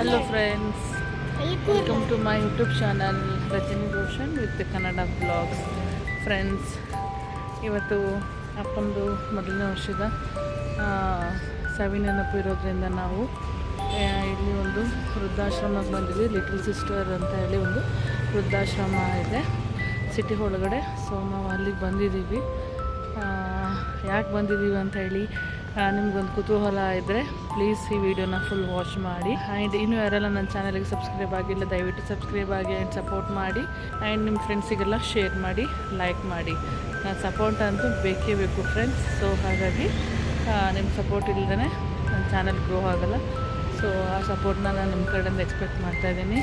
Hello friends welcome to my YouTube channel Rajani Roshan with Kannada blogs friends ಇವತ್ತು ಅಪ್ಪಂದು ಮೊದಲನೇ ವರ್ಷದ ನೆನಪು ಇರೋದ್ರಿಂದ ನಾವು ಇಲ್ಲಿ ಒಂದು ವೃದ್ಧಾಶ್ರಮಕ್ಕೆ ಬಂದಿದ್ವಿ ಲಿಟಲ್ ಸಿಸ್ಟರ್ ಅಂತ ಹೇಳಿ ಒಂದು ವೃದ್ಧಾಶ್ರಮ ಇದೆ. ಸಿಟಿ ಒಳಗಡೆ ಸೊ ನಾವು ಅಲ್ಲಿಗೆ ಬಂದಿದ್ದೀವಿ ಯಾಕೆ ಬಂದಿದ್ದೀವಿ ಅಂತ ಹೇಳಿ ನಿಮ್ಗೊಂದು ಕುತೂಹಲ ಇದ್ದರೆ ಪ್ಲೀಸ್ ಈ ವಿಡಿಯೋನ ಫುಲ್ ವಾಚ್ ಮಾಡಿ. ಆ್ಯಂಡ್ ಇನ್ನೂ ಯಾರೆಲ್ಲ ನನ್ನ ಚಾನಲ್ಗೆ ಸಬ್ಸ್ಕ್ರೈಬ್ ಆಗಿಲ್ಲ, ದಯವಿಟ್ಟು ಸಬ್ಸ್ಕ್ರೈಬ್ ಆಗಿ ಆ್ಯಂಡ್ ಸಪೋರ್ಟ್ ಮಾಡಿ. ಆ್ಯಂಡ್ ನಿಮ್ಮ ಫ್ರೆಂಡ್ಸಿಗೆಲ್ಲ ಶೇರ್ ಮಾಡಿ ಲೈಕ್ ಮಾಡಿ. ಸಪೋರ್ಟ್ ಅಂತೂ ಬೇಕೇ ಬೇಕು ಫ್ರೆಂಡ್ಸ್ ಸೊ ಹಾಗಾಗಿ ನಿಮ್ಮ ಸಪೋರ್ಟ್ ಇಲ್ಲದೇ ನನ್ನ ಚಾನಲ್ ಗ್ರೋ ಆಗಲ್ಲ. ಸೊ ಆ ಸಪೋರ್ಟ್ನ ನಾನು ನಿಮ್ಮ ಕಡೆಯಿಂದ ಎಕ್ಸ್ಪೆಕ್ಟ್ ಮಾಡ್ತಾಯಿದ್ದೀನಿ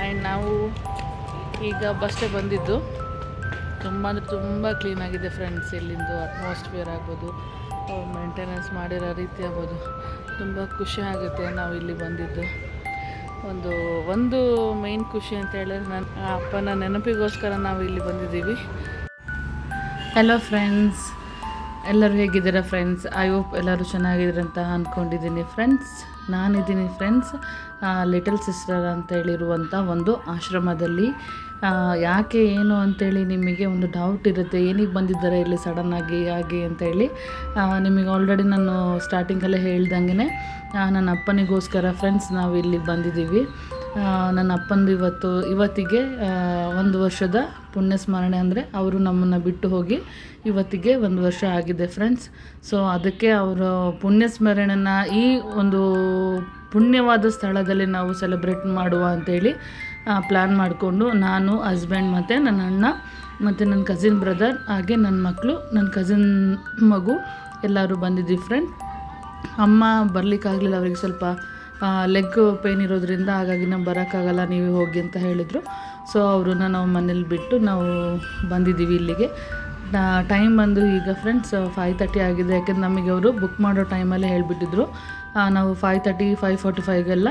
ಆ್ಯಂಡ್ ನಾವು ಈಗ ಬಸ್ಸೇ ಬಂದಿದ್ದು. ತುಂಬ ಅಂದರೆ ತುಂಬ ಕ್ಲೀನಾಗಿದೆ ಫ್ರೆಂಡ್ಸ್ ಇಲ್ಲಿಂದು ಅಟ್ಮಾಸ್ಫಿಯರ್ ಆಗ್ಬೋದು. ಮೇಂಟೆನೆನ್ಸ್ ಮಾಡಿರೋ ರೀತಿ ಆಗ್ಬೋದು. ತುಂಬ ಖುಷಿ ಆಗುತ್ತೆ ನಾವು ಇಲ್ಲಿ ಬಂದಿದ್ದು. ಒಂದು ಒಂದು ಮೇಯ್ನ್ ಖುಷಿ ಅಂತ ಹೇಳಿದ್ರೆ ನನ್ನ ಅಪ್ಪನ ನೆನಪಿಗೋಸ್ಕರ ನಾವು ಇಲ್ಲಿ ಬಂದಿದ್ದೀವಿ. ಹಲೋ ಫ್ರೆಂಡ್ಸ್ ಎಲ್ಲರೂ ಹೇಗಿದ್ದೀರಾ ಫ್ರೆಂಡ್ಸ್ ಐ ಹೋಪ್ ಎಲ್ಲರೂ ಚೆನ್ನಾಗಿದ್ದೀರ ಅಂತ ಅಂದ್ಕೊಂಡಿದ್ದೀನಿ ಫ್ರೆಂಡ್ಸ್ ನಾನಿದ್ದೀನಿ ಫ್ರೆಂಡ್ಸ್ ಲಿಟಲ್ ಸಿಸ್ಟರ್ ಅಂತ ಹೇಳಿರುವಂಥ ಒಂದು ಆಶ್ರಮದಲ್ಲಿ ಯಾಕೆ ಏನು ಅಂತೇಳಿ ನಿಮಗೆ ಒಂದು ಡೌಟ್ ಇರುತ್ತೆ. ಏನಿಗೆ ಬಂದಿದ್ದಾರೆ ಇಲ್ಲಿ ಸಡನ್ನಾಗಿ ಹಾಗೆ ಅಂತೇಳಿ ನಿಮಗೆ ಆಲ್ರೆಡಿ ನಾನು ಸ್ಟಾರ್ಟಿಂಗಲ್ಲೇ ಹೇಳ್ದಂಗೆ ನನ್ನ ಅಪ್ಪನಿಗೋಸ್ಕರ ಫ್ರೆಂಡ್ಸ್ ನಾವು ಇಲ್ಲಿ ಬಂದಿದ್ದೀವಿ. ನನ್ನ ಅಪ್ಪಂದು ಇವತ್ತು, ಇವತ್ತಿಗೆ ಒಂದು ವರ್ಷದ ಪುಣ್ಯ ಸ್ಮರಣೆ ಅಂದರೆ ಅವರು ನಮ್ಮನ್ನು ಬಿಟ್ಟು ಹೋಗಿ ಇವತ್ತಿಗೆ ಒಂದು ವರ್ಷ ಆಗಿದೆ ಫ್ರೆಂಡ್ಸ್ ಸೊ ಅದಕ್ಕೆ ಅವರು ಪುಣ್ಯ ಸ್ಮರಣೆನ ಈ ಒಂದು ಪುಣ್ಯವಾದ ಸ್ಥಳದಲ್ಲಿ ನಾವು ಸೆಲೆಬ್ರೇಟ್ ಮಾಡುವ ಅಂತೇಳಿ ಪ್ಲ್ಯಾನ್ ಮಾಡಿಕೊಂಡು ನಾನು ಹಸ್ಬೆಂಡ್ ಮತ್ತು ನನ್ನ ಅಣ್ಣ ಮತ್ತು ನನ್ನ ಕಸಿನ್ ಬ್ರದರ್ ಹಾಗೆ ನನ್ನ ಮಕ್ಕಳು ನನ್ನ ಕಸಿನ್ ಮಗು ಎಲ್ಲರೂ ಬಂದಿದ್ದೀವಿ ಫ್ರೆಂಡ್ ಅಮ್ಮ ಬರಲಿಕ್ಕಾಗಲಿಲ್ಲ ಅವರಿಗೆ ಸ್ವಲ್ಪ ಲೆಗ್ ಪೇನ್ ಇರೋದ್ರಿಂದ ಹಾಗಾಗಿ ನಾವು ಬರೋಕ್ಕಾಗಲ್ಲ ನೀವೇ ಹೋಗಿ ಅಂತ ಹೇಳಿದರು. ಸೊ ಅವ್ರನ್ನ ನಾವು ಮನೇಲಿ ಬಿಟ್ಟು ನಾವು ಬಂದಿದ್ದೀವಿ ಇಲ್ಲಿಗೆ. ಟೈಮ್ ಬಂದು ಈಗ ಫ್ರೆಂಡ್ಸ್ ಫೈವ್ ತರ್ಟಿ ಆಗಿದೆ. ಯಾಕೆಂದ್ರೆ ನಮಗೆ ಅವರು ಬುಕ್ ಮಾಡೋ ಟೈಮಲ್ಲೇ ಹೇಳಿಬಿಟ್ಟಿದ್ರು. ನಾವು ಫೈವ್ ತರ್ಟಿ ಫೈವ್ ಫೋರ್ಟಿ ಫೈವ್ಗೆಲ್ಲ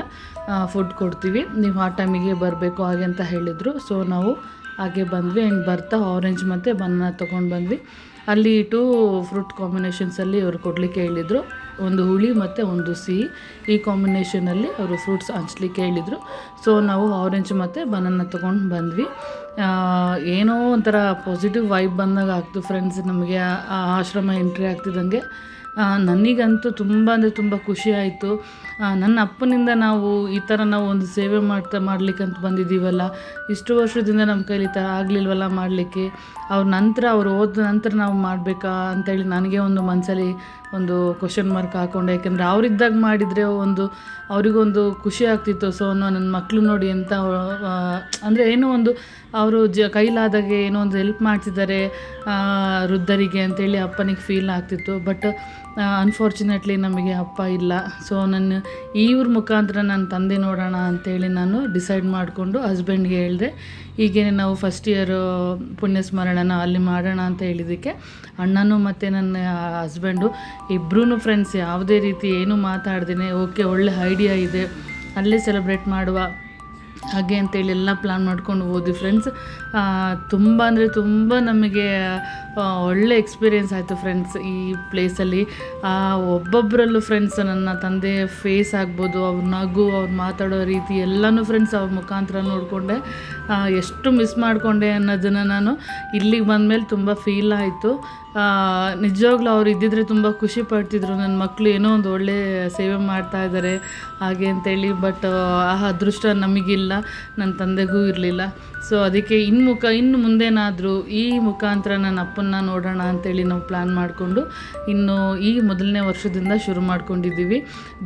ಫುಡ್ ಕೊಡ್ತೀವಿ. ನೀವು ಆ ಟೈಮಿಗೆ ಬರಬೇಕು ಹಾಗೆ ಅಂತ ಹೇಳಿದರು. ಸೊ ನಾವು ಹಾಗೆ ಬಂದ್ವಿ. ಆ್ಯಂಡ್ ಬರ್ತಾ ಆರೆಂಜ್ ಮತ್ತು ಬನಾನ ತೊಗೊಂಡು ಬಂದ್ವಿ. ಅಲ್ಲಿ ಟೂ ಫ್ರೂಟ್ ಕಾಂಬಿನೇಷನ್ಸಲ್ಲಿ ಅವರು ಕೊಡಲಿಕ್ಕೆ ಹೇಳಿದರು. ಒಂದು ಹುಳಿ ಮತ್ತು ಒಂದು ಸಿಹಿ. ಈ ಕಾಂಬಿನೇಷನಲ್ಲಿ ಅವರು ಫ್ರೂಟ್ಸ್ ಹಂಚ್ಲಿಕ್ಕೆ ಹೇಳಿದರು. ಸೊ ನಾವು ಆರೆಂಜ್ ಮತ್ತು ಬನಾನ ತೊಗೊಂಡು ಬಂದ್ವಿ. ಏನೋ ಒಂಥರ ಪಾಸಿಟಿವ್ ವೈಬ್ ಬಂದಾಗ ಆಗ್ತು ಫ್ರೆಂಡ್ಸ್ ನಮಗೆ ಆ- ಆಶ್ರಮ ಎಂಟ್ರಿ ಆಗ್ತಿದ್ದಂಗೆ. ನನಗಂತೂ ತುಂಬ ಅಂದರೆ ತುಂಬ ಖುಷಿ ಆಯಿತು. ನನ್ನ ಅಪ್ಪನಿಂದ ನಾವು ಈ ಥರ ನಾವು ಒಂದು ಸೇವೆ ಮಾಡ್ತಾ, ಮಾಡ್ಲಿಕ್ಕಂತ ಬಂದಿದ್ದೀವಲ್ಲ. ಇಷ್ಟು ವರ್ಷದಿಂದ ನಮ್ಮ ಕೈಲಿ ಈ ಥರ ಆಗಲಿಲ್ವಲ್ಲ ಮಾಡಲಿಕ್ಕೆ. ಅವ್ರ ನಂತರ ಅವ್ರು ಹೋದ ನಂತರ ನಾವು ಮಾಡಬೇಕಾ ಅಂತೇಳಿ ನನಗೆ ಒಂದು ಮನಸ್ಸಲ್ಲಿ ಒಂದು ಕ್ವಶನ್ ಮಾರ್ಕ್ ಹಾಕೊಂಡೆ. ಯಾಕೆಂದರೆ ಅವರಿದ್ದಾಗ ಮಾಡಿದರೆ ಒಂದು, ಅವರಿಗೊಂದು ಖುಷಿ ಆಗ್ತಿತ್ತು. ಸೊ ನನ್ನ ಮಕ್ಕಳು ನೋಡಿ ಅಂತ ಅಂದರೆ ಏನೋ ಒಂದು ಅವರು ಜ, ಕೈಲಾದಾಗೆ ಏನೋ ಒಂದು ಹೆಲ್ಪ್ ಮಾಡ್ತಿದ್ದಾರೆ ವೃದ್ಧರಿಗೆ ಅಂತೇಳಿ ಅಪ್ಪನಿಗೆ ಫೀಲ್ ಆಗ್ತಿತ್ತು. ಬಟ್ ಅನ್ಫಾರ್ಚುನೇಟ್ಲಿ ನಮಗೆ ಅಪ್ಪ ಇಲ್ಲ. ಸೊ ನನ್ನ ಇವ್ರ ಮುಖಾಂತರ ನನ್ನ ತಂದೆ ನೋಡೋಣ ಅಂತೇಳಿ ನಾನು ಡಿಸೈಡ್ ಮಾಡಿಕೊಂಡು ಹಸ್ಬೆಂಡ್ಗೆ ಹೇಳಿದೆ. ಈಗೇನೆ ನಾವು ಫಸ್ಟ್ ಇಯರ್ ಪುಣ್ಯ ಸ್ಮರಣನ ಅಲ್ಲಿ ಮಾಡೋಣ ಅಂತ ಹೇಳಿದ್ದಕ್ಕೆ ಅಣ್ಣನೂ ಮತ್ತು ನನ್ನ ಹಸ್ಬೆಂಡು ಇಬ್ಬರೂ ಫ್ರೆಂಡ್ಸ್ ಯಾವುದೇ ರೀತಿ ಏನೂ ಮಾತಾಡ್ದೇ ಓಕೆ, ಒಳ್ಳೆ ಐಡಿಯಾ ಇದೆ. ಅಲ್ಲೇ ಸೆಲೆಬ್ರೇಟ್ ಮಾಡುವ. ಹಾಗೆ ಅಂತೇಳಿ ಎಲ್ಲ ಪ್ಲ್ಯಾನ್ ಮಾಡ್ಕೊಂಡು ಹೋದ್ವಿ ಫ್ರೆಂಡ್ಸ್ ತುಂಬ ಅಂದರೆ ತುಂಬ ನಮಗೆ ಒಳ್ಳೆ ಎಕ್ಸ್ಪೀರಿಯೆನ್ಸ್ ಆಯಿತು ಫ್ರೆಂಡ್ಸ್ ಈ ಪ್ಲೇಸಲ್ಲಿ ಒಬ್ಬೊಬ್ಬರಲ್ಲೂ ಫ್ರೆಂಡ್ಸ್ ನನ್ನ ತಂದೆ ಫೇಸ್ ಆಗ್ಬೋದು, ಅವ್ರ ನಗು, ಅವ್ರು ಮಾತಾಡೋ ರೀತಿ ಎಲ್ಲನೂ ಫ್ರೆಂಡ್ಸ್ ಅವ್ರ ಮುಖಾಂತರ ನೋಡಿಕೊಂಡೆ. ಎಷ್ಟು ಮಿಸ್ ಮಾಡಿಕೊಂಡೆ ಅನ್ನೋದನ್ನು ನಾನು ಇಲ್ಲಿಗೆ ಬಂದಮೇಲೆ ತುಂಬ ಫೀಲ್ ಆಯಿತು. ನಿಜವಾಗ್ಲೂ ಅವ್ರು ಇದ್ದಿದ್ರೆ ತುಂಬ ಖುಷಿ ಪಡ್ತಿದ್ರು. ನನ್ನ ಮಕ್ಕಳು ಏನೋ ಒಂದು ಒಳ್ಳೆ ಸೇವೆ ಮಾಡ್ತಾ ಇದ್ದಾರೆ ಹಾಗೆ ಅಂತೇಳಿ ಬಟ್ ಆ, ಅದೃಷ್ಟ ನಮಗಿಲ್ಲ. ನನ್ನ ತಂದೆಗೂ ಇರಲಿಲ್ಲ. ಸೊ ಅದಕ್ಕೆ ಇನ್ನು ಮುಖ ಇನ್ನು ಮುಂದೇನಾದರೂ ಈ ಮುಖಾಂತರ ನನ್ನ ಅಪ್ಪನ್ನ ನೋಡೋಣ ಅಂತೇಳಿ ನಾವು ಪ್ಲ್ಯಾನ್ ಮಾಡಿಕೊಂಡು ಇನ್ನು ಈ ಮೊದಲನೇ ವರ್ಷದಿಂದ ಶುರು ಮಾಡ್ಕೊಂಡಿದ್ದೀವಿ.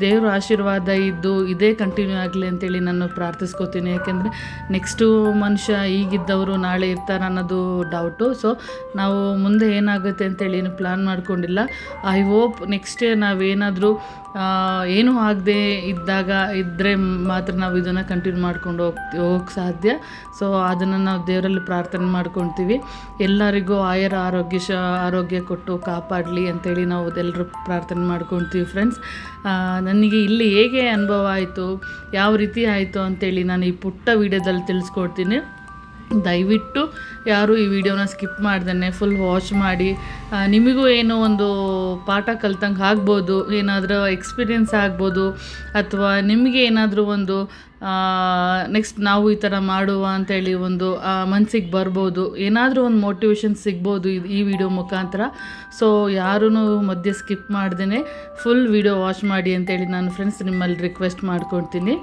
ದೇವರ ಆಶೀರ್ವಾದ ಇದ್ದು ಇದೇ ಕಂಟಿನ್ಯೂ ಆಗಲಿ ಅಂತೇಳಿ ನಾನು ಪ್ರಾರ್ಥಿಸ್ಕೋತೀನಿ. ಯಾಕೆಂದರೆ ನೆಕ್ಸ್ಟು ಮನುಷ್ಯ ಈಗಿದ್ದವರು ನಾಳೆ ಇರ್ತಾರೆ ಅನ್ನೋದು ಡೌಟು ಸೊ ನಾವು ಮುಂದೆ ಏನಾಗುತ್ತೆ ಅಂತೇಳಿ ಏನು ಪ್ಲ್ಯಾನ್ ಮಾಡ್ಕೊಂಡಿಲ್ಲ. ಐ ಹೋಪ್ ನೆಕ್ಸ್ಟ್ ನಾವೇನಾದರೂ ಏನೂ ಆಗದೆ ಇದ್ದಾಗ ಇದ್ದರೆ ಮಾತ್ರ ನಾವು ಇದನ್ನು ಕಂಟಿನ್ಯೂ ಮಾಡ್ಕೊಂಡು ಹೋಗ್ತಿ ಹೋಗಕ್ಕೆ ಸಾಧ್ಯ. ಸೊ ಅದನ್ನು ನಾವು ದೇವರಲ್ಲಿ ಪ್ರಾರ್ಥನೆ ಮಾಡ್ಕೊತೀವಿ ಎಲ್ಲರಿಗೂ ಆಯರ ಆರೋಗ್ಯ ಶ, ಆರೋಗ್ಯ ಕೊಟ್ಟು ಕಾಪಾಡಲಿ ಅಂತೇಳಿ ನಾವು ಎಲ್ಲರೂ ಪ್ರಾರ್ಥನೆ ಮಾಡ್ಕೊತೀವಿ ಫ್ರೆಂಡ್ಸ್ ನನಗೆ ಇಲ್ಲಿ ಹೇಗೆ ಅನುಭವ ಆಯಿತು, ಯಾವ ರೀತಿ ಆಯಿತು ಅಂತೇಳಿ ನಾನು ಈ ಪುಟ್ಟ ವಿಡಿಯೋದಲ್ಲಿ ತಿಳಿಸ್ಕೊಡ್ತೀನಿ. ದಯವಿಟ್ಟು ಯಾರು ಈ ವಿಡಿಯೋನ ಸ್ಕಿಪ್ ಮಾಡ್ದೇ ಫುಲ್ ವಾಚ್ ಮಾಡಿ. ನಿಮಗೂ ಏನೋ ಒಂದು ಪಾಠ ಕಲ್ತಂಗೆ ಆಗ್ಬೋದು, ಏನಾದರೂ ಎಕ್ಸ್ಪೀರಿಯೆನ್ಸ್ ಆಗ್ಬೋದು, ಅಥವಾ ನಿಮಗೆ ಏನಾದರೂ ಒಂದು ನೆಕ್ಸ್ಟ್ ನಾವು ಈ ಥರ ಮಾಡುವ ಅಂತೇಳಿ ಒಂದು ಮನಸ್ಸಿಗೆ ಬರ್ಬೋದು. ಏನಾದರೂ ಒಂದು ಮೋಟಿವೇಶನ್ ಸಿಗ್ಬೋದು ಇದು ಈ ವಿಡಿಯೋ ಮುಖಾಂತರ. ಸೊ ಯಾರೂ ಮಧ್ಯೆ ಸ್ಕಿಪ್ ಮಾಡ್ದೇ ಫುಲ್ ವಿಡಿಯೋ ವಾಚ್ ಮಾಡಿ ಅಂತೇಳಿ ನಾನು ಫ್ರೆಂಡ್ಸ್ ನಿಮ್ಮಲ್ಲಿ ರಿಕ್ವೆಸ್ಟ್ ಮಾಡ್ಕೊಳ್ತೀನಿ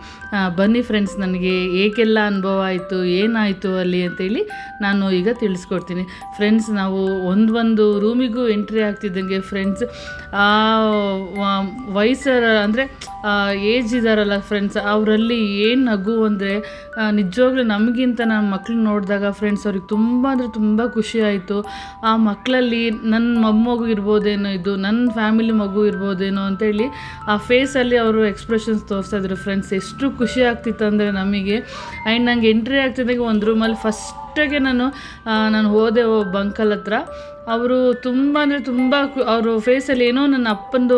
ಬನ್ನಿ ಫ್ರೆಂಡ್ಸ್ ನನಗೆ ಏಕೆಲ್ಲ ಅನುಭವ ಆಯಿತು, ಏನಾಯಿತು ಅಲ್ಲಿ ಅಂತೇಳಿ ನಾನು ಈಗ ತಿಳಿಸ್ಕೊಡ್ತೀನಿ. ಫ್ರೆಂಡ್ಸ್ ನಾವು ಒಂದೊಂದು ಒಂದು ರೂಮಿಗೂ ಎಂಟ್ರಿ ಆಗ್ತಿದ್ದಂಗೆ ಫ್ರೆಂಡ್ಸ್ ಆ ವಯಸ್ಸರ ಅಂದರೆ ಏಜ್ ಇದ್ದಾರಲ್ಲ ಫ್ರೆಂಡ್ಸ್ ಅವರಲ್ಲಿ ಏನು ನಗು ಅಂದರೆ ನಿಜವಾಗ್ಲೂ ನಮಗಿಂತ ನಮ್ಮ ಮಕ್ಳು ನೋಡಿದಾಗ ಫ್ರೆಂಡ್ಸ್ ಅವ್ರಿಗೆ ತುಂಬ ಅಂದರೆ ತುಂಬ ಖುಷಿ ಆಯಿತು. ಆ ಮಕ್ಕಳಲ್ಲಿ ನನ್ನ ಮೊಮ್ಮಗು ಇರ್ಬೋದೇನೋ ಇದು ನನ್ನ ಫ್ಯಾಮಿಲಿ ಮಗು ಇರ್ಬೋದೇನೋ ಅಂತೇಳಿ ಆ ಫೇಸಲ್ಲಿ ಅವರು ಎಕ್ಸ್ಪ್ರೆಷನ್ಸ್ ತೋರಿಸ್ತಾ ಇದ್ರು ಫ್ರೆಂಡ್ಸ್ ಎಷ್ಟು ಖುಷಿ ಆಗ್ತಿತ್ತು ಅಂದರೆ ನಮಗೆ. ಆ್ಯಂಡ್ ನಂಗೆ ಎಂಟ್ರಿ ಆಗ್ತಿದ್ದಾಗ ಒಂದು ರೂಮಲ್ಲಿ ಫಸ್ಟಾಗೆ ನಾನು ನಾನು ಹೋದೆ ಬಂಕಲ್ ಹತ್ರ. ಅವರು ತುಂಬ ಅಂದರೆ ತುಂಬ ಅವರು ಫೇಸಲ್ಲಿ ಏನೋ ನನ್ನ ಅಪ್ಪಂದು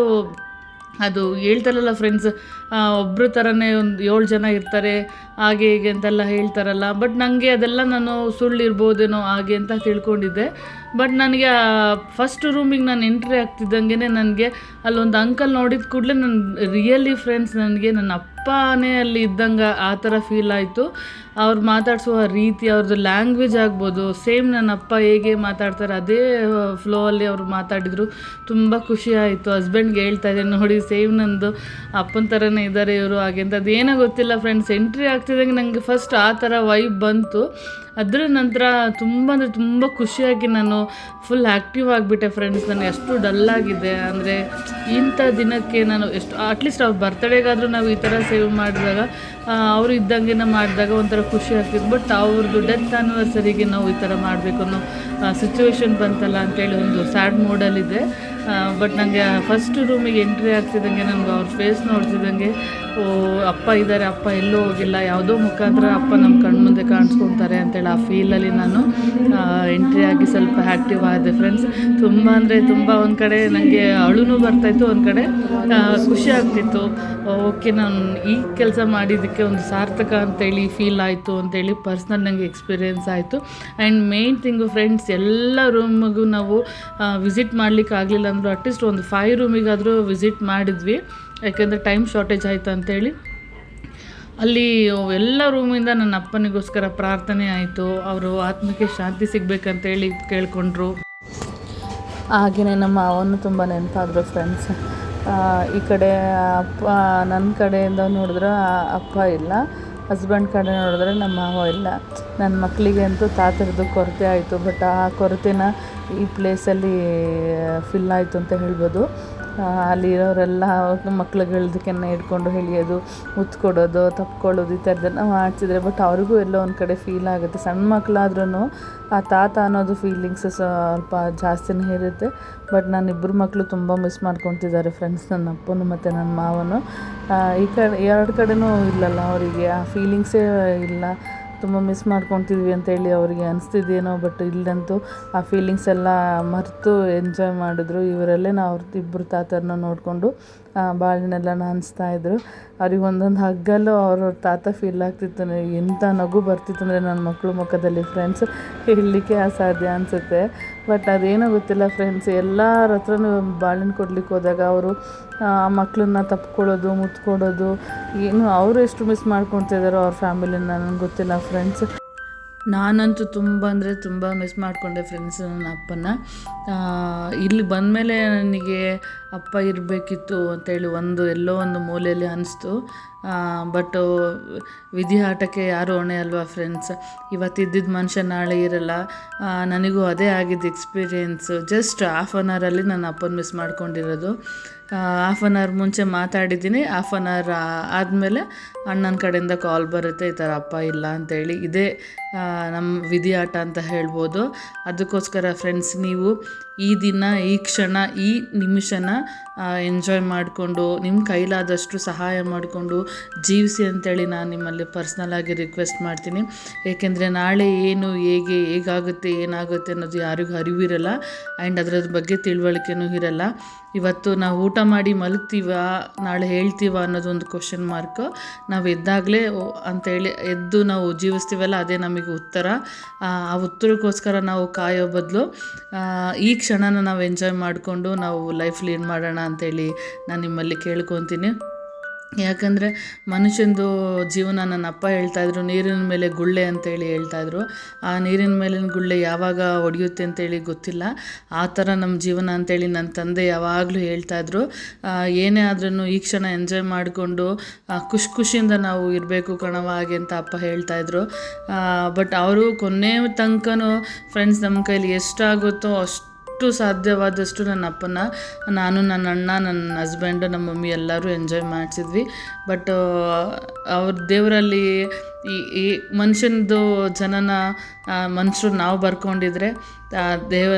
ಅದು ಹೇಳ್ತಾರಲ್ಲ ಫ್ರೆಂಡ್ಸ್ ಒಬ್ಬರು ಥರನೇ ಒಂದು ಏಳು ಜನ ಇರ್ತಾರೆ, ಹಾಗೆ ಹೀಗೆ ಅಂತೆಲ್ಲ ಹೇಳ್ತಾರಲ್ಲ. ಬಟ್ ನನಗೆ ಅದೆಲ್ಲ ನಾನು ಸುಳ್ಳು ಇರ್ಬೋದೇನೋ ಹಾಗೆ ಅಂತ ತಿಳ್ಕೊಂಡಿದ್ದೆ. ಬಟ್ ನನಗೆ ಫಸ್ಟ್ ರೂಮಿಗೆ ನಾನು ಎಂಟ್ರಿ ಆಗ್ತಿದ್ದಂಗೆ ನನಗೆ ಅಲ್ಲೊಂದು ಅಂಕಲ್ ನೋಡಿದ ಕೂಡಲೇ ನನ್ನ ರಿಯಲಿ ಫ್ರೆಂಡ್ಸ್ ನನಗೆ ನನ್ನ ಅಪ್ಪನೇ ಅಲ್ಲಿ ಇದ್ದಂಗೆ ಆ ಥರ ಫೀಲ್ ಆಯಿತು. ಅವ್ರು ಮಾತಾಡಿಸುವ ರೀತಿ, ಅವ್ರದ್ದು ಲ್ಯಾಂಗ್ವೇಜ್ ಆಗ್ಬೋದು ಸೇಮ್ ನನ್ನ ಅಪ್ಪ ಹೇಗೆ ಮಾತಾಡ್ತಾರೆ, ಅದೇ ಫ್ಲೋ ಅಲ್ಲಿ ಅವರು ಮಾತಾಡಿದರು. ತುಂಬ ಖುಷಿ ಆಯಿತು. ಹಸ್ಬೆಂಡ್ಗೆ ಹೇಳ್ತಾ ಇದ್ದೆ, ನೋಡಿ ಸೇಮ್ ನಂದು. ಅಪ್ಪನ ಥರನೇ ಇದ್ದಾರೆ ಇವರು, ಹಾಗೆ ಅಂತ. ಅದೇನೋ ಗೊತ್ತಿಲ್ಲ ಫ್ರೆಂಡ್ಸ್ ಎಂಟ್ರಿ ಆಗ್ತಿದ್ದಂಗೆ ನನಗೆ ಫಸ್ಟ್ ಆ ಥರ ವೈಬ್ ಬಂತು. ಅದರ ನಂತರ ತುಂಬ ಅಂದರೆ ತುಂಬ ಖುಷಿಯಾಗಿ ನಾನು ಫುಲ್ ಆ್ಯಕ್ಟಿವ್ ಆಗಿಬಿಟ್ಟೆ ಫ್ರೆಂಡ್ಸ್ ನಾನು ಎಷ್ಟು ಡಲ್ ಆಗಿದೆ. ಅಂದರೆ ಇಂಥ ದಿನಕ್ಕೆ ನಾನು ಎಷ್ಟು ಅಟ್ಲೀಸ್ಟ್ ಅವ್ರ ಬರ್ತಡೇಗಾದರೂ ನಾವು ಈ ಥರ ಸೇವ್ ಮಾಡಿದಾಗ ಅವರು ಇದ್ದಂಗೆ ಮಾಡಿದಾಗ ಒಂಥರ ಖುಷಿ ಆಗ್ತಿತ್ತು. ಬಟ್ ಅವ್ರದ್ದು ಡೆತ್ ಆ್ಯನಿವರ್ಸರಿಗೆ ನಾವು ಈ ಥರ ಮಾಡಬೇಕು ಅನ್ನೋ ಸಿಚುವೇಶನ್ ಬಂತಲ್ಲ ಅಂತೇಳಿ ಒಂದು ಸ್ಯಾಡ್ ಮೂಡಲ್ಲಿದೆ ಬಟ್ ನನಗೆ ಫಸ್ಟ್ ರೂಮಿಗೆ ಎಂಟ್ರಿ ಆಗ್ತಿದ್ದಂಗೆ ನನಗೆ ಅವ್ರ ಫೇಸ್ ನೋಡ್ತಿದ್ದಂಗೆ ಅಪ್ಪ ಇದ್ದಾರೆ, ಅಪ್ಪ ಎಲ್ಲೂ ಹೋಗಿಲ್ಲ. ಯಾವುದೋ ಮುಖಾಂತರ ಅಪ್ಪ ನಮ್ಮ ಕಣ್ಮುಂದೆ ಕಾಣಿಸ್ಕೊತಾರೆ ಅಂತೇಳಿ ಆ ಫೀಲಲ್ಲಿ ನಾನು ಎಂಟ್ರಿ ಆಗಿ ಸ್ವಲ್ಪ ಆ್ಯಕ್ಟಿವ್ ಆದೆ ಫ್ರೆಂಡ್ಸ್ ತುಂಬ ಅಂದರೆ ತುಂಬ ಒಂದು ಕಡೆ ನನಗೆ ಅಳುನೂ ಬರ್ತಾಯಿತ್ತು ಒಂದು ಕಡೆ ಖುಷಿ ಆಗ್ತಿತ್ತು. ಓಕೆ ನಾನು ಈ ಕೆಲಸ ಮಾಡಿದ್ದಕ್ಕೆ ಒಂದು ಸಾರ್ಥಕ ಅಂತೇಳಿ ಫೀಲ್ ಆಯಿತು ಅಂತೇಳಿ ಪರ್ಸ್ನಲ್ ನನಗೆ ಎಕ್ಸ್ಪೀರಿಯೆನ್ಸ್ ಆಯಿತು. ಆ್ಯಂಡ್ ಮೇನ್ ಥಿಂಗು ಫ್ರೆಂಡ್ಸ್ ಎಲ್ಲ ರೂಮಿಗೂ ನಾವು ವಿಸಿಟ್ ಮಾಡಲಿಕ್ಕೆ ಆಗಲಿಲ್ಲ ಅಂದರೂ ಅಟ್ಲೀಸ್ಟ್ ಒಂದು ಫೈವ್ ರೂಮಿಗಾದರೂ ವಿಸಿಟ್ ಮಾಡಿದ್ವಿ. ಯಾಕೆಂದರೆ ಟೈಮ್ ಶಾರ್ಟೇಜ್ ಆಯಿತು ಅಂತೇಳಿ ಅಲ್ಲಿ ಎಲ್ಲ ರೂಮಿಂದ ನನ್ನ ಅಪ್ಪನಿಗೋಸ್ಕರ ಪ್ರಾರ್ಥನೆ ಆಯಿತು. ಅವರು ಆತ್ಮಕ್ಕೆ ಶಾಂತಿ ಸಿಗಬೇಕಂತೇಳಿ ಕೇಳಿಕೊಂಡ್ರು. ಹಾಗೆಯೇ ನಮ್ಮ ಅವನು ತುಂಬ ನೆನಪಾದರು ಫ್ರೆಂಡ್ಸ್ ಈ ಕಡೆ ಅಪ್ಪ ನನ್ನ ಕಡೆಯಿಂದ ನೋಡಿದ್ರೆ ಅಪ್ಪ ಇಲ್ಲ. ಹಸ್ಬೆಂಡ್ ಕಡೆ ನೋಡಿದ್ರೆ ನಮ್ಮ ಮಾವ ಇಲ್ಲ. ನನ್ನ ಮಕ್ಕಳಿಗೆ ಅಂತೂ ತಾತರದ್ದು ಕೊರತೆ ಆಯಿತು. ಬಟ್ ಆ ಕೊರತೆನ ಈ ಪ್ಲೇಸಲ್ಲಿ ಫಿಲ್ ಆಯಿತು ಅಂತ ಹೇಳ್ಬೋದು. ಅಲ್ಲಿರೋರೆಲ್ಲ ಮಕ್ಳುಗಳದಕ್ಕೆನ್ನ ಹಿಡ್ಕೊಂಡು ಎಳಿಯೋದು ಮುತ್ತು ಕೊಡೋದು ತಪ್ಕೊಳ್ಳೋದು ಈ ಥರದ್ದೆಲ್ಲ ಮಾಡ್ತಿದ್ರೆ ಬಟ್ ಅವ್ರಿಗೂ ಎಲ್ಲೋ ಒಂದು ಕಡೆ ಫೀಲ್ ಆಗುತ್ತೆ. ಸಣ್ಣ ಮಕ್ಕಳಾದ್ರೂ ಆ ತಾತ ಅನ್ನೋದು ಫೀಲಿಂಗ್ಸ್ ಸ್ವಲ್ಪ ಜಾಸ್ತಿನೇ ಇರುತ್ತೆ. ಬಟ್ ನಾನು ಇಬ್ಬರು ಮಕ್ಕಳು ತುಂಬ ಮಿಸ್ ಮಾಡ್ಕೊತಿದ್ದಾರೆ ಫ್ರೆಂಡ್ಸ್ ನನ್ನ ಅಪ್ಪನು ಮತ್ತು ನನ್ನ ಮಾವನು. ಈ ಕಡೆ ಎರಡು ಕಡೆನೂ ಇಲ್ಲಲ್ಲ ಅವರಿಗೆ. ಆ ಫೀಲಿಂಗ್ಸೇ ಇಲ್ಲ. ತುಂಬ ಮಿಸ್ ಮಾಡ್ಕೊತಿದ್ವಿ ಅಂತೇಳಿ ಅವರಿಗೆ ಅನಿಸ್ತಿದ್ದೇನೋ ಬಟ್ ಇಲ್ಲಂತೂ ಆ ಫೀಲಿಂಗ್ಸ್ ಎಲ್ಲ ಮರೆತು ಎಂಜಾಯ್ ಮಾಡಿದ್ರು. ಇವರಲ್ಲೇ ನಾವು ಅವ್ರ ಇಬ್ಬರು ತಾತರನ್ನ ನೋಡಿಕೊಂಡು ಬಾಳಿನೆಲ್ಲ ನಾನಿಸ್ತಾ ಇದ್ರು. ಅವ್ರಿಗೆ ಒಂದೊಂದು ಹಗ್ಗಲ್ಲೂ ಅವ್ರ ತಾತ ಫೀಲ್ ಆಗ್ತಿತ್ತು ಎಂಥ ನಗು ಬರ್ತಿತ್ತು ಅಂದರೆ ನನ್ನ ಮಕ್ಕಳು ಮುಖದಲ್ಲಿ ಫ್ರೆಂಡ್ಸ್ ಹೇಳಲಿಕ್ಕೆ ಅಸಾಧ್ಯ ಅನಿಸುತ್ತೆ. ಬಟ್ ಅದೇನೂ ಗೊತ್ತಿಲ್ಲ ಫ್ರೆಂಡ್ಸ್ ಎಲ್ಲರ ಹತ್ರನೂ ಬಾಳೆಹಣ್ಣು ಕೊಡ್ಲಿಕ್ಕೆ ಹೋದಾಗ ಅವರು, ಆ ಮಕ್ಕಳನ್ನ ತಪ್ಕೊಳ್ಳೋದು ಮುತ್ಕೊಡೋದು ಏನು ಅವರು ಎಷ್ಟು ಮಿಸ್ ಮಾಡ್ಕೊತಿದ್ದಾರೋ ಅವ್ರ ಫ್ಯಾಮಿಲಿನ ನನಗೆ ಗೊತ್ತಿಲ್ಲ ಫ್ರೆಂಡ್ಸ್ ನಾನಂತೂ ತುಂಬ ಅಂದರೆ ತುಂಬ ಮಿಸ್ ಮಾಡಿಕೊಂಡೆ ಫ್ರೆಂಡ್ಸ್ ನನ್ನ ಅಪ್ಪನ ಇಲ್ಲಿ ಬಂದಮೇಲೆ ನನಗೆ ಅಪ್ಪ ಇರಬೇಕಿತ್ತು ಅಂತೇಳಿ ಒಂದು ಎಲ್ಲೋ ಒಂದು ಮೂಲೆಯಲ್ಲಿ ಅನಿಸ್ತು. ಬಟ್ ವಿಧಿ ಆಟಕ್ಕೆ ಯಾರು ಹೊಣೆ ಅಲ್ವಾ ಫ್ರೆಂಡ್ಸ್ ಇವತ್ತಿದ್ದಿದ್ದ ಮನುಷ್ಯ ನಾಳೆ ಇರಲ್ಲ. ನನಗೂ ಅದೇ ಆಗಿದ್ದು ಎಕ್ಸ್ಪೀರಿಯೆನ್ಸ್ ಜಸ್ಟ್ ಹಾಫ್ ಆನ್ ಅವರಲ್ಲಿ ನನ್ನ ಅಪ್ಪನ ಮಿಸ್ ಮಾಡ್ಕೊಂಡಿರೋದು. ಹಾಫ್ ಆನ್ ಅವರ್ ಮುಂಚೆ ಮಾತಾಡಿದ್ದೀನಿ. ಹಾಫ್ ಆನ್ ಅವರ್ ಆದಮೇಲೆ ಅಣ್ಣನ ಕಡೆಯಿಂದ ಕಾಲ್ ಬರುತ್ತೆ ಈ ಥರ ಅಪ್ಪ ಇಲ್ಲ ಅಂತೇಳಿ. ಇದೇ ನಮ್ಮ ವಿಧಿ ಆಟ ಅಂತ ಹೇಳ್ಬೋದು. ಅದಕ್ಕೋಸ್ಕರ ಫ್ರೆಂಡ್ಸ್ ನೀವು ಈ ದಿನ, ಈ ಕ್ಷಣ, ಈ ನಿಮಿಷನ ಎಂಜಾಯ್ ಮಾಡಿಕೊಂಡು ನಿಮ್ಮ ಕೈಲಾದಷ್ಟು ಸಹಾಯ ಮಾಡಿಕೊಂಡು ಜೀವಿಸಿ ಅಂತೇಳಿ ನಾನು ನಿಮ್ಮಲ್ಲಿ ಪರ್ಸ್ನಲಾಗಿ ರಿಕ್ವೆಸ್ಟ್ ಮಾಡ್ತೀನಿ. ಏಕೆಂದರೆ ನಾಳೆ ಏನು, ಹೇಗೆ, ಹೇಗಾಗುತ್ತೆ, ಏನಾಗುತ್ತೆ ಅನ್ನೋದು ಯಾರಿಗೂ ಅರಿವಿರಲ್ಲ. ಆ್ಯಂಡ್ ಅದರ ಬಗ್ಗೆ ತಿಳುವಳಿಕೆನೂ ಇರಲ್ಲ. ಇವತ್ತು ನಾವು ಊಟ ಮಾಡಿ ಮಲಗ್ತೀವ, ನಾಳೆ ಹೇಳ್ತೀವ ಅನ್ನೋದು ಒಂದು ಕ್ವಶನ್ ಮಾರ್ಕ್ ನಾವು ಎದ್ದಾಗಲೇ ಅಂತೇಳಿ ಎದ್ದು ನಾವು ಜೀವಿಸ್ತೀವಲ್ಲ, ಅದೇ ನಮಗೆ ಉತ್ತರ. ಆ ಆ ಉತ್ತರಕ್ಕೋಸ್ಕರ ನಾವು ಕಾಯೋ ಬದಲು ಈ ಕ್ಷಣನ ನಾವು ಎಂಜಾಯ್ ಮಾಡಿಕೊಂಡು ನಾವು ಲೈಫ್ ಲೀಡ್ ಮಾಡೋಣ ಅಂತೇಳಿ ನಾನು ನಿಮ್ಮಲ್ಲಿ ಕೇಳ್ಕೊತೀನಿ. ಯಾಕಂದರೆ ಮನುಷ್ಯಂದು ಜೀವನ ನನ್ನ ಅಪ್ಪ ಹೇಳ್ತಾಯಿದ್ರು ನೀರಿನ ಮೇಲೆ ಗುಳ್ಳೆ ಅಂತೇಳಿ ಹೇಳ್ತಾಯಿದ್ರು ಆ ನೀರಿನ ಮೇಲಿನ ಗುಳ್ಳೆ ಯಾವಾಗ ಒಡೆಯುತ್ತೆ ಅಂತೇಳಿ ಗೊತ್ತಿಲ್ಲ. ಆ ಥರ ನಮ್ಮ ಜೀವನ ಅಂತೇಳಿ ನನ್ನ ತಂದೆ ಯಾವಾಗಲೂ ಹೇಳ್ತಾಯಿದ್ರು ಏನೇ ಆದ್ರೂ ಈ ಕ್ಷಣ ಎಂಜಾಯ್ ಮಾಡಿಕೊಂಡು ಖುಷಿ ಖುಷಿಯಿಂದ ನಾವು ಇರಬೇಕು ಕಣವ ಹಾಗೆ ಅಂತ ಅಪ್ಪ ಹೇಳ್ತಾಯಿದ್ರು ಬಟ್ ಅವರು ಕೊನೆ ತನಕನೂ ಫ್ರೆಂಡ್ಸ್ ನಮ್ಮ ಕೈಲಿ ಎಷ್ಟಾಗುತ್ತೋ ಅಷ್ಟು ಎಷ್ಟು ಸಾಧ್ಯವಾದಷ್ಟು ನನ್ನ ಅಪ್ಪನ, ನಾನು ನನ್ನ ಅಣ್ಣ, ನನ್ನ ಹಸ್ಬೆಂಡು ನಮ್ಮ ಮಮ್ಮಿ ಎಲ್ಲರೂ ಎಂಜಾಯ್ ಮಾಡಿಸಿದ್ವಿ. ಬಟ್ ಅವ್ರ ದೇವರಲ್ಲಿ ಈ ಈ ಮನುಷ್ಯನದು ಜನನ ಮನುಷ್ಯರು ನಾವು ಬರ್ಕೊಂಡಿದ್ರೆ ದೇವ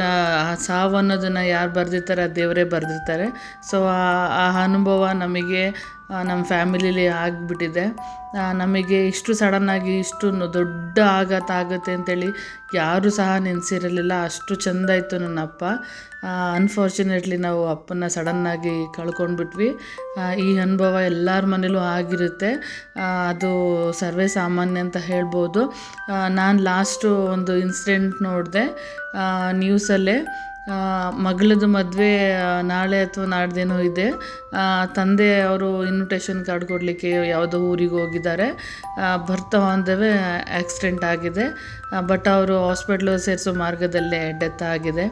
ಸಾವು ಅನ್ನೋದನ್ನು ಯಾರು ಬರೆದಿರ್ತಾರೆ ಆ ದೇವರೇ ಬರೆದಿರ್ತಾರೆ. ಸೊ ಆ ಅನುಭವ ನಮಗೆ ನಮ್ಮ ಫ್ಯಾಮಿಲಿಲಿ ಆಗಿಬಿಟ್ಟಿದೆ. ನಮಗೆ ಇಷ್ಟು ಸಡನ್ನಾಗಿ ಇಷ್ಟು ದೊಡ್ಡ ಆಘಾತ ಆಗುತ್ತೆ ಅಂತೇಳಿ ಯಾರೂ ಸಹ ನೆನೆಸಿರಲಿಲ್ಲ. ಅಷ್ಟು ಚೆಂದ ಇತ್ತು ನನ್ನ ಅಪ್ಪ ಅನ್ಫಾರ್ಚುನೇಟ್ಲಿ ನಾವು ಅಪ್ಪನ ಸಡನ್ನಾಗಿ ಕಳ್ಕೊಂಡ್ಬಿಟ್ವಿ. ಈ ಅನುಭವ ಎಲ್ಲರ ಮನೇಲೂ ಆಗಿರುತ್ತೆ. ಅದು ಸರ್ವೇ ಸಾಮಾನ್ಯ ಅಂತ ಹೇಳ್ಬೋದು. ನಾನು ಲಾಸ್ಟು ಒಂದು ಇನ್ಸಿಡೆಂಟ್ ನೋಡಿದೆ. ನ್ಯೂಸಲ್ಲೇ ಮಗಳದು ಮದುವೆ ನಾಳೆ ಅಥವಾ ನಾಡ್ದೇನೋ ಇದೆ. ತಂದೆ ಅವರು ಇನ್ವಿಟೇಷನ್ ಕಾರ್ಡ್ ಕೊಡಲಿಕ್ಕೆ ಯಾವುದೋ ಊರಿಗೆ ಹೋಗಿದ್ದಾರೆ. ಬರ್ತಾ ಹೊಂದವೇ ಆಕ್ಸಿಡೆಂಟ್ ಆಗಿದೆ. ಬಟ್ ಅವರು ಹಾಸ್ಪಿಟ್ಲು ಸೇರಿಸೋ ಮಾರ್ಗದಲ್ಲೇ ಡೆತ್ ಆಗಿದೆ.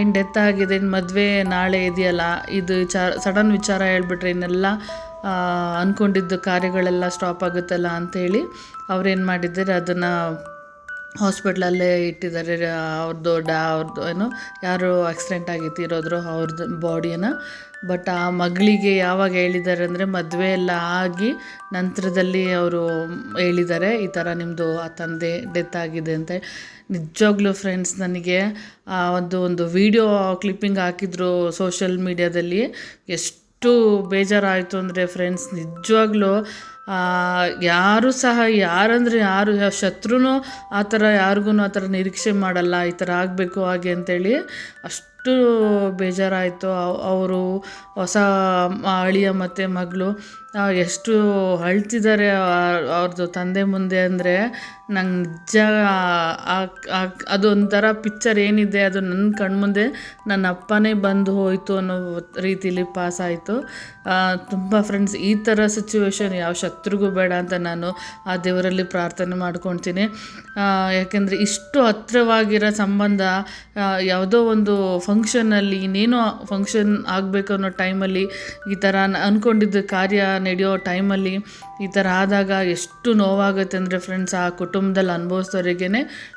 ಇನ್ನು ಡೆತ್ ಆಗಿದೆ ಇನ್ನು ಮದುವೆ ನಾಳೆ ಇದೆಯಲ್ಲ, ಇದು ವಿಚಾರ ಸಡನ್ ವಿಚಾರ ಹೇಳ್ಬಿಟ್ರೆ ಇನ್ನೆಲ್ಲ ಅಂದ್ಕೊಂಡಿದ್ದು ಕಾರ್ಯಗಳೆಲ್ಲ ಸ್ಟಾಪ್ ಆಗುತ್ತಲ್ಲ ಅಂಥೇಳಿ ಅವ್ರೇನು ಮಾಡಿದ್ದಾರೆ, ಅದನ್ನು ಹಾಸ್ಪಿಟ್ಲಲ್ಲೇ ಇಟ್ಟಿದ್ದಾರೆ ಅವ್ರದ್ದು ಡಾ ಅವ್ರದ್ದು ಏನು, ಯಾರು ಆಕ್ಸಿಡೆಂಟ್ ಆಗಿತ್ತು ಇರೋದ್ರು ಅವ್ರದ್ದು ಬಾಡಿಯನ್ನು ಬಟ್ ಆ ಮಗಳಿಗೆ ಯಾವಾಗ ಹೇಳಿದ್ದಾರೆ ಅಂದರೆ ಮದುವೆ ಎಲ್ಲ ಆಗಿ ನಂತರದಲ್ಲಿ ಅವರು ಹೇಳಿದ್ದಾರೆ, ಈ ಥರ ನಿಮ್ಮದು ಆ ತಂದೆ ಡೆತ್ ಆಗಿದೆ ಅಂತ ನಿಜವಾಗ್ಲೂ ಫ್ರೆಂಡ್ಸ್ ನನಗೆ ಆ ಒಂದು ಒಂದು ವಿಡಿಯೋ ಕ್ಲಿಪ್ಪಿಂಗ್ ಹಾಕಿದ್ರು ಸೋಷಿಯಲ್ ಮೀಡ್ಯಾದಲ್ಲಿ ಎಷ್ಟು ಬೇಜಾರಾಯಿತು ಅಂದರೆ ಫ್ರೆಂಡ್ಸ್ ನಿಜವಾಗ್ಲೂ ಯಾರು ಸಹ ಯಾರಂದರೆ ಯಾರು, ಯಾವ ಶತ್ರುನೂ ಆ ಥರ ಯಾರಿಗೂ ಆ ಥರ ನಿರೀಕ್ಷೆ ಮಾಡಲ್ಲ, ಈ ಥರ ಆಗಬೇಕು ಹಾಗೆ ಅಂತೇಳಿ ಅಷ್ಟು ಬೇಜಾರಾಯಿತು. ಅವರು ಹೊಸ ಅಳಿಯ ಮತ್ತು ಮಗಳು ಎಷ್ಟು ಅಳ್ತಿದ್ದಾರೆ ಅವ್ರದ್ದು ತಂದೆ ಮುಂದೆ ಅಂದರೆ ನಂಗೆ ನಿಜ ಅದೊಂಥರ ಪಿಕ್ಚರ್ ಏನಿದೆ, ಅದು ನನ್ನ ಕಣ್ಮುಂದೆ ನನ್ನ ಅಪ್ಪನೇ ಬಂದು ಹೋಯಿತು ಅನ್ನೋ ರೀತಿಲಿ ಪಾಸ್ ಆಯಿತು. ತುಂಬ ಫ್ರೆಂಡ್ಸ್ ಈ ಥರ ಸಿಚುವೇಶನ್ ಯಾವ ಶತ್ರುಗೂ ಬೇಡ ಅಂತ ನಾನು ಆ ದೇವರಲ್ಲಿ ಪ್ರಾರ್ಥನೆ ಮಾಡ್ಕೊತೀನಿ ಯಾಕೆಂದರೆ ಇಷ್ಟು ಹತ್ರವಾಗಿರೋ ಸಂಬಂಧ ಯಾವುದೋ ಒಂದು ಫಂಕ್ಷನಲ್ಲಿ ಇನ್ನೇನೋ ಫಂಕ್ಷನ್ ಆಗಬೇಕು ಅನ್ನೋ ಟೈಮಲ್ಲಿ ಈ ಥರ ಅಂದ್ಕೊಂಡಿದ್ದ ಕಾರ್ಯ ನಡೆಯೋ ಟೈಮಲ್ಲಿ ಈ ಥರ ಆದಾಗ ಎಷ್ಟು ನೋವಾಗುತ್ತೆ ಅಂದರೆ ಫ್ರೆಂಡ್ಸ್ ಆ ಕುಟುಂಬದಲ್ಲಿ ಅನುಭವಿಸೋರಿಗೇ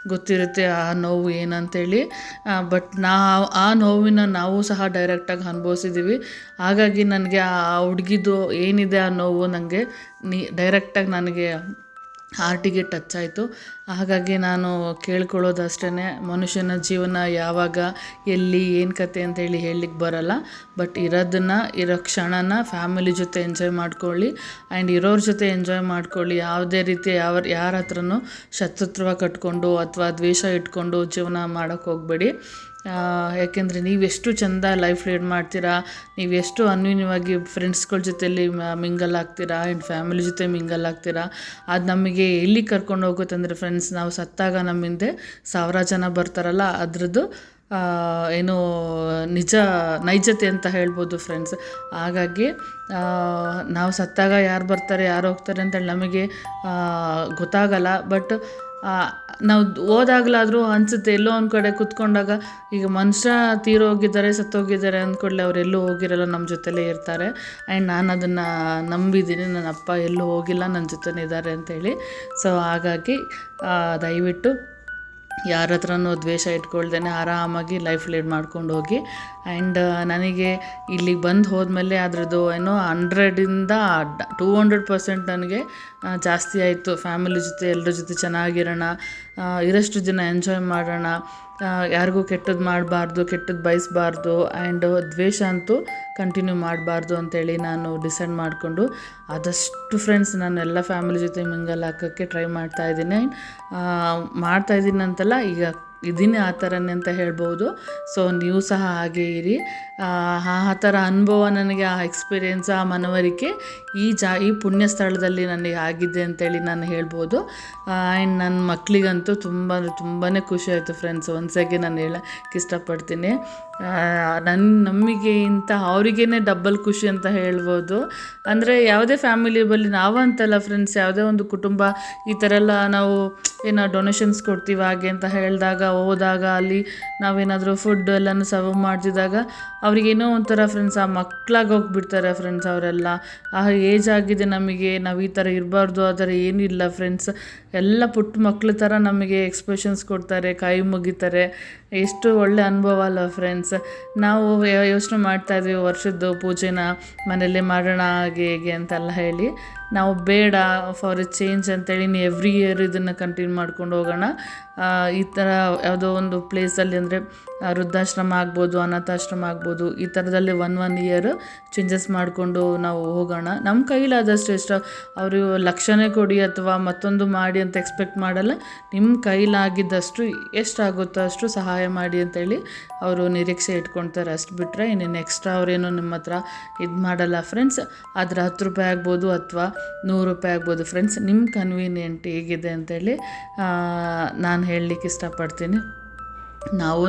ಗೊತ್ತಿರುತ್ತೆ ಆ ನೋವು ಏನಂತೇಳಿ. ಬಟ್ ನಾ, ಆ ನೋವಿನ ನಾವು ಸಹ ಡೈರೆಕ್ಟಾಗಿ ಅನುಭವಿಸಿದ್ದೀವಿ ಹಾಗಾಗಿ ನನಗೆ ಆ ಹುಡುಗಿದು ಏನಿದೆ ಆ ನೋವು ನನಗೆ ನೀ ಡೈರೆಕ್ಟಾಗಿ ನನಗೆ ಹಾರ್ಟಿಗೆ ಟಚ್ ಆಯಿತು. ಹಾಗಾಗಿ ನಾನು ಕೇಳ್ಕೊಳ್ಳೋದಷ್ಟೇ ಮನುಷ್ಯನ ಜೀವನ ಯಾವಾಗ, ಎಲ್ಲಿ, ಏನು ಕತೆ ಅಂತೇಳಿ ಹೇಳಲಿಕ್ಕೆ ಬರಲ್ಲ. ಬಟ್ ಇರೋದನ್ನು, ಇರೋ ಕ್ಷಣನ ಫ್ಯಾಮಿಲಿ ಜೊತೆ ಎಂಜಾಯ್ ಮಾಡ್ಕೊಳ್ಳಿ. ಆ್ಯಂಡ್ ಇರೋರ ಜೊತೆ ಎಂಜಾಯ್ ಮಾಡ್ಕೊಳ್ಳಿ. ಯಾವುದೇ ರೀತಿ ಯಾವ ಯಾರ ಹತ್ರನೂ ಶತ್ರುತ್ವ ಕಟ್ಕೊಂಡು ಅಥವಾ ದ್ವೇಷ ಇಟ್ಕೊಂಡು ಜೀವನ ಮಾಡೋಕ್ಕೆ ಹೋಗಬೇಡಿ. ಯಾಕೆಂದರೆ ನೀವೆಷ್ಟು ಚೆಂದ ಲೈಫ್ ಲೀಡ್ ಮಾಡ್ತೀರಾ ನೀವೆಷ್ಟು ಅನ್ಯೂನ್ಯವಾಗಿ ಫ್ರೆಂಡ್ಸ್ಗಳ ಜೊತೆಯಲ್ಲಿ ಮಿಂಗಲ್ ಆಗ್ತೀರಾ ಆ್ಯಂಡ್ ಫ್ಯಾಮಿಲಿ ಜೊತೆ ಮಿಂಗಲ್ ಆಗ್ತೀರಾ, ಅದು ನಮಗೆ ಎಲ್ಲಿ ಕರ್ಕೊಂಡು ಹೋಗುತ್ತಂದರೆ ಫ್ರೆಂಡ್ಸ್ ನಾವು ಸತ್ತಾಗ ನಮ್ಮ ಹಿಂದೆ ಸಾವಿರ ಜನ ಬರ್ತಾರಲ್ಲ, ಅದರದ್ದು ಏನು ನಿಜ, ನೈಜತೆ ಅಂತ ಹೇಳ್ಬೋದು ಫ್ರೆಂಡ್ಸ್ ಹಾಗಾಗಿ ನಾವು ಸತ್ತಾಗ ಯಾರು ಬರ್ತಾರೆ, ಯಾರು ಹೋಗ್ತಾರೆ ಅಂತೇಳಿ ನಮಗೆ ಗೊತ್ತಾಗಲ್ಲ ಬಟ್ ನಾವು ಹೋದಾಗಲಾದರೂ ಅನಿಸುತ್ತೆ, ಎಲ್ಲೋ ಒಂದು ಕಡೆ ಕೂತ್ಕೊಂಡಾಗ ಈಗ ಮನುಷ್ಯ ತೀರೋಗಿದ್ದಾರೆ ಸತ್ತೋಗಿದ್ದಾರೆ ಅಂದ್ಕೊಡ್ಲೆ ಅವ್ರು ಎಲ್ಲೂ ಹೋಗಿರಲ್ಲ ನಮ್ಮ ಜೊತೆಲೇ ಇರ್ತಾರೆ. ಆ್ಯಂಡ್ ನಾನು ಅದನ್ನು ನಂಬಿದ್ದೀನಿ ನನ್ನ ಅಪ್ಪ ಎಲ್ಲೂ ಹೋಗಿಲ್ಲ ನನ್ನ ಜೊತೆನೇ ಇದ್ದಾರೆ ಅಂತೇಳಿ. ಸೊ ಹಾಗಾಗಿ ದಯವಿಟ್ಟು ಯಾರ ಹತ್ರನೂ ದ್ವೇಷ ಇಟ್ಕೊಳ್ದೇ ಆರಾಮಾಗಿ ಲೈಫ್ ಲೀಡ್ ಮಾಡ್ಕೊಂಡು ಹೋಗಿ. ಆ್ಯಂಡ್ ನನಗೆ ಇಲ್ಲಿಗೆ ಬಂದು ಹೋದ್ಮೇಲೆ ಅದರದ್ದು ಏನೋ ಹಂಡ್ರೆಡಿಂದ ಟೂ ಹಂಡ್ರೆಡ್ ಪರ್ಸೆಂಟ್ ನನಗೆ ಜಾಸ್ತಿ ಆಯಿತು. ಫ್ಯಾಮಿಲಿ ಜೊತೆ ಎಲ್ಲರ ಜೊತೆ ಚೆನ್ನಾಗಿರೋಣ ಇರೋಷ್ಟು ದಿನ ಎಂಜಾಯ್ ಮಾಡೋಣ. ಯಾರಿಗೂ ಕೆಟ್ಟದ್ದು ಮಾಡಬಾರ್ದು ಕೆಟ್ಟದ್ದು ಬಯಸಬಾರ್ದು ಆ್ಯಂಡ್ ದ್ವೇಷ ಅಂತೂ ಕಂಟಿನ್ಯೂ ಮಾಡಬಾರ್ದು ಅಂತೇಳಿ ನಾನು ಡಿಸೈಡ್ ಮಾಡಿಕೊಂಡು ಆದಷ್ಟು ಫ್ರೆಂಡ್ಸ್ ನಾನು ಎಲ್ಲ ಫ್ಯಾಮಿಲಿ ಜೊತೆ ಮಿಂಗಲ್ ಹಾಕೋಕ್ಕೆ ಟ್ರೈ ಮಾಡ್ತಾ ಇದ್ದೀನಿ. ಮಾಡ್ತಾ ಇದ್ದೀನಿ ಅಂತಲ್ಲ ಈಗ ಇದೀನಿ ಆ ಥರನೇ ಅಂತ ಹೇಳ್ಬೋದು. ಸೊ ನೀವು ಸಹ ಹಾಗೆ ಇರಿ. ಆ ಥರ ಅನುಭವ ನನಗೆ ಆ ಎಕ್ಸ್ಪೀರಿಯೆನ್ಸ್ ಆ ಮನವರಿಕೆ ಈ ಜಾ, ಈ ಪುಣ್ಯ ಸ್ಥಳದಲ್ಲಿ ನನಗೆ ಆಗಿದೆ ಅಂತೇಳಿ ನಾನು ಹೇಳ್ಬೋದು. ಆ್ಯಂಡ್ ನನ್ನ ಮಕ್ಕಳಿಗಂತೂ ತುಂಬ ತುಂಬಾ ಖುಷಿ ಆಯಿತು ಫ್ರೆಂಡ್ಸ್ ಒಂದ್ಸಾಗಿ ನಾನು ಹೇಳಕ್ಕೆ ಇಷ್ಟಪಡ್ತೀನಿ. ನನ್ನ ನಮಗೆಂತ ಅವರಿಗೇ ಡಬ್ಬಲ್ ಖುಷಿ ಅಂತ ಹೇಳ್ಬೋದು. ಅಂದರೆ ಯಾವುದೇ ಫ್ಯಾಮಿಲಿ ಬಳಿ ನಾವಂತಲ್ಲ ಫ್ರೆಂಡ್ಸ್ ಯಾವುದೇ ಒಂದು ಕುಟುಂಬ, ಈ ಥರ ಎಲ್ಲ ನಾವು ಏನೋ ಡೊನೇಷನ್ಸ್ ಕೊಡ್ತೀವಿ ಹಾಗೆ ಅಂತ ಹೇಳಿದಾಗ, ಹೋದಾಗ ಅಲ್ಲಿ ನಾವೇನಾದರೂ ಫುಡ್ ಎಲ್ಲನೂ ಸರ್ವ್ ಮಾಡ್ತಿದ್ದಾಗ ಅವ್ರಿಗೇನೋ ಒಂಥರ ಫ್ರೆಂಡ್ಸ್ ಆ ಮಕ್ಕಳಾಗಿ ಹೋಗ್ಬಿಡ್ತಾರೆ ಫ್ರೆಂಡ್ಸ್ ಅವರೆಲ್ಲ. ಆ ಏಜ್ ಆಗಿದೆ ನಮಗೆ, ನಾವು ಈ ಥರ ಇರಬಾರ್ದು, ಆ ಥರ ಏನಿಲ್ಲ ಫ್ರೆಂಡ್ಸ್ ಎಲ್ಲ ಪುಟ್ಟ ಮಕ್ಳ ಥರ ನಮಗೆ ಎಕ್ಸ್ಪ್ರೆಷನ್ಸ್ ಕೊಡ್ತಾರೆ, ಕೈ ಮುಗಿತಾರೆ. ಎಷ್ಟು ಒಳ್ಳೆ ಅನುಭವ ಅಲ್ಲ ಫ್ರೆಂಡ್ಸ್ ನಾವು ಯೋಚನೆ ಮಾಡ್ತಾಯಿದ್ವಿ ವರ್ಷದ್ದು ಪೂಜೆನ ಮನೆಯಲ್ಲೇ ಮಾಡೋಣ ಹಾಗೆ ಹೇಗೆ ಅಂತೆಲ್ಲ ಹೇಳಿ. ನಾವು ಬೇಡ ಫಾರ್ ಎ ಚೇಂಜ್ ಅಂತೇಳಿ ಎವ್ರಿ ಇಯರ್ ಇದನ್ನು ಕಂಟಿನ್ಯೂ ಮಾಡ್ಕೊಂಡು ಹೋಗೋಣ. ಈ ಥರ ಯಾವುದೋ ಒಂದು ಪ್ಲೇಸಲ್ಲಿ ಅಂದರೆ ವೃದ್ಧಾಶ್ರಮ ಆಗ್ಬೋದು, ಅನಾಥಾಶ್ರಮ ಆಗ್ಬೋದು, ಈ ಥರದಲ್ಲಿ ಒನ್ ಒನ್ ಇಯರ್ ಚೇಂಜಸ್ ಮಾಡಿಕೊಂಡು ನಾವು ಹೋಗೋಣ. ನಮ್ಮ ಕೈಲಾದಷ್ಟು ಎಷ್ಟು, ಅವರು ಲಕ್ಷನೇ ಕೊಡಿ ಅಥವಾ ಮತ್ತೊಂದು ಮಾಡಿ ಅಂತ ಎಕ್ಸ್ಪೆಕ್ಟ್ ಮಾಡಲ್ಲ. ನಿಮ್ಮ ಕೈಲಾಗಿದ್ದಷ್ಟು ಎಷ್ಟಾಗುತ್ತೋ ಅಷ್ಟು ಸಹಾಯ ಮಾಡಿ ಅಂತೇಳಿ ಅವರು ನಿರೀಕ್ಷೆ ಇಟ್ಕೊಳ್ತಾರೆ. ಅಷ್ಟು ಬಿಟ್ಟರೆ ಇನ್ನೇನು ಎಕ್ಸ್ಟ್ರಾ ಅವರೇನು ನಿಮ್ಮ ಹತ್ರ ಇದು ಮಾಡಲ್ಲ. ಫ್ರೆಂಡ್ಸ್ ಆದರೆ ಹತ್ತು ರೂಪಾಯಿ ಆಗ್ಬೋದು ಅಥವಾ ನೂರು ರೂಪಾಯಿ ಆಗ್ಬೋದು. ಫ್ರೆಂಡ್ಸ್ ನಿಮ್ಮ ಕನ್ವೀನಿಯೆಂಟ್ ಹೇಗಿದೆ ಅಂತೇಳಿ ನಾನು ಹೇಳಲಿಕ್ಕೆ ಇಷ್ಟಪಡ್ತೀನಿ. ನಾವೂ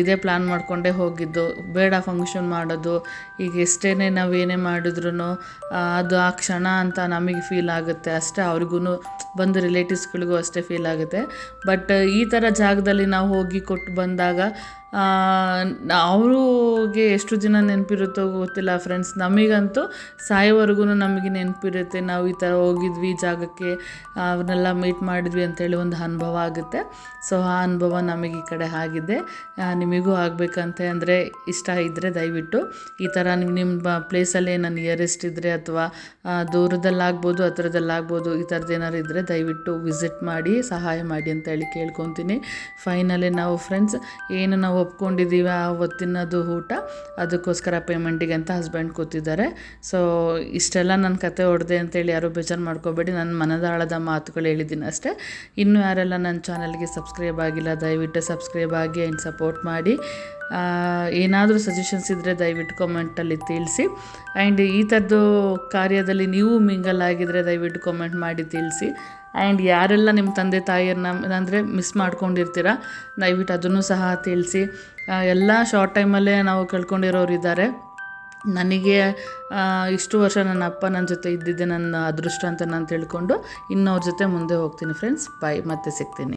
ಇದೇ ಪ್ಲ್ಯಾನ್ ಮಾಡಿಕೊಂಡೇ ಹೋಗಿದ್ದು. ಬೇಡ ಫಂಕ್ಷನ್ ಮಾಡೋದು. ಈಗ ಎಷ್ಟೇ ನಾವು ಏನೇ ಮಾಡಿದ್ರು ಅದು ಆ ಕ್ಷಣ ಅಂತ ನಮಗೆ ಫೀಲ್ ಆಗುತ್ತೆ. ಅಷ್ಟೇ ಅವ್ರಿಗೂ ಬಂದು ರಿಲೇಟಿವ್ಸ್ಗಳಿಗೂ ಅಷ್ಟೇ ಫೀಲ್ ಆಗುತ್ತೆ. ಬಟ್ ಈ ಥರ ಜಾಗದಲ್ಲಿ ನಾವು ಹೋಗಿ ಕೊಟ್ಟು ಬಂದಾಗ ಅವ್ರಿಗೆ ಎಷ್ಟು ದಿನ ನೆನಪಿರುತ್ತೋ ಗೊತ್ತಿಲ್ಲ ಫ್ರೆಂಡ್ಸ್ ನಮಗಂತೂ ಸಾಯೋವರೆಗೂ ನಮಗೆ ನೆನಪಿರುತ್ತೆ. ನಾವು ಈ ಥರ ಹೋಗಿದ್ವಿ ಜಾಗಕ್ಕೆ, ಅವ್ರನ್ನೆಲ್ಲ ಮೀಟ್ ಮಾಡಿದ್ವಿ ಅಂತೇಳಿ ಒಂದು ಅನುಭವ ಆಗುತ್ತೆ. ಸೊ ಆ ಅನುಭವ ನಮಗೆ ಈ ಕಡೆ ಆಗಿದೆ. ನಿಮಗೂ ಆಗಬೇಕಂತ ಅಂದರೆ ಇಷ್ಟ ಇದ್ದರೆ ದಯವಿಟ್ಟು ಈ ಥರ ನಿಮ್ಮ ನಿಮ್ಮ ಪ್ಲೇಸಲ್ಲಿ ನನ್ನ ನಿಯರೆಸ್ಟ್ ಇದ್ದರೆ ಅಥವಾ ದೂರದಲ್ಲಾಗ್ಬೋದು, ಹತ್ರದಲ್ಲಾಗ್ಬೋದು, ಈ ಥರದ್ದು ಏನಾದ್ರು ಇದ್ದರೆ ದಯವಿಟ್ಟು ವಿಸಿಟ್ ಮಾಡಿ, ಸಹಾಯ ಮಾಡಿ ಅಂತ ಹೇಳಿ ಕೇಳ್ಕೊತೀನಿ. ಫೈನಲಿ ನಾವು ಫ್ರೆಂಡ್ಸ್ ಏನು ನಾವು ಒಪ್ಕೊಂಡಿದ್ದೀವಿ ಆ ಹೊತ್ತಿನದು ಊಟ, ಅದಕ್ಕೋಸ್ಕರ ಪೇಮೆಂಟಿಗೆ ಅಂತ ಹಸ್ಬೆಂಡ್ ಕೂತಿದ್ದಾರೆ. ಸೊ ಇಷ್ಟೆಲ್ಲ ನನ್ನ ಕತೆ ಹೊಡೆದೆ ಅಂತೇಳಿ ಯಾರೂ ಬೇಜಾರು ಮಾಡ್ಕೋಬೇಡಿ ನನ್ನ ಮನದಾಳದ ಮಾತುಗಳು ಹೇಳಿದ್ದೀನಿ ಅಷ್ಟೇ. ಇನ್ನು ಯಾರೆಲ್ಲ ನನ್ನ ಚಾನಲ್ಗೆ ಸಬ್ಸ್ಕ್ರೈಬ್ ಆಗಿಲ್ಲ, ದಯವಿಟ್ಟು ಸಬ್ಸ್ಕ್ರೈಬ್ ಆಗಿ ಆ್ಯಂಡ್ ಸಪೋರ್ಟ್ ಮಾಡಿ. ಏನಾದರೂ ಸಜೆಷನ್ಸ್ ಇದ್ದರೆ ದಯವಿಟ್ಟು ಕಾಮೆಂಟಲ್ಲಿ ತಿಳಿಸಿ. ಆ್ಯಂಡ್ ಈ ಥರದ್ದು ಕಾರ್ಯದಲ್ಲಿ ನೀವು ಮಿಂಗಲ್ ಆಗಿದ್ದರೆ ದಯವಿಟ್ಟು ಕಾಮೆಂಟ್ ಮಾಡಿ ತಿಳಿಸಿ. ಆ್ಯಂಡ್ ಯಾರೆಲ್ಲ ನಿಮ್ಮ ತಂದೆ ತಾಯಿಯನ್ನ ಅಂದರೆ ಮಿಸ್ ಮಾಡ್ಕೊಂಡಿರ್ತೀರ, ದಯವಿಟ್ಟು ಅದನ್ನು ಸಹ ತಿಳಿಸಿ. ಎಲ್ಲ ಶಾರ್ಟ್ ಟೈಮಲ್ಲೇ ನಾವು ಕಳ್ಕೊಂಡಿರೋರು ಇದ್ದಾರೆ. ನನಗೆ ಇಷ್ಟು ವರ್ಷ ನನ್ನ ಅಪ್ಪ ನನ್ನ ಜೊತೆ ಇದ್ದಿದ್ದೆ ನನ್ನ ಅದೃಷ್ಟ ಅಂತ ನಾನು ತಿಳ್ಕೊಂಡು ಇನ್ನವ್ರ ಜೊತೆ ಮುಂದೆ ಹೋಗ್ತೀನಿ ಫ್ರೆಂಡ್ಸ್ ಬಾಯ್ ಮತ್ತೆ ಸಿಗ್ತೀನಿ.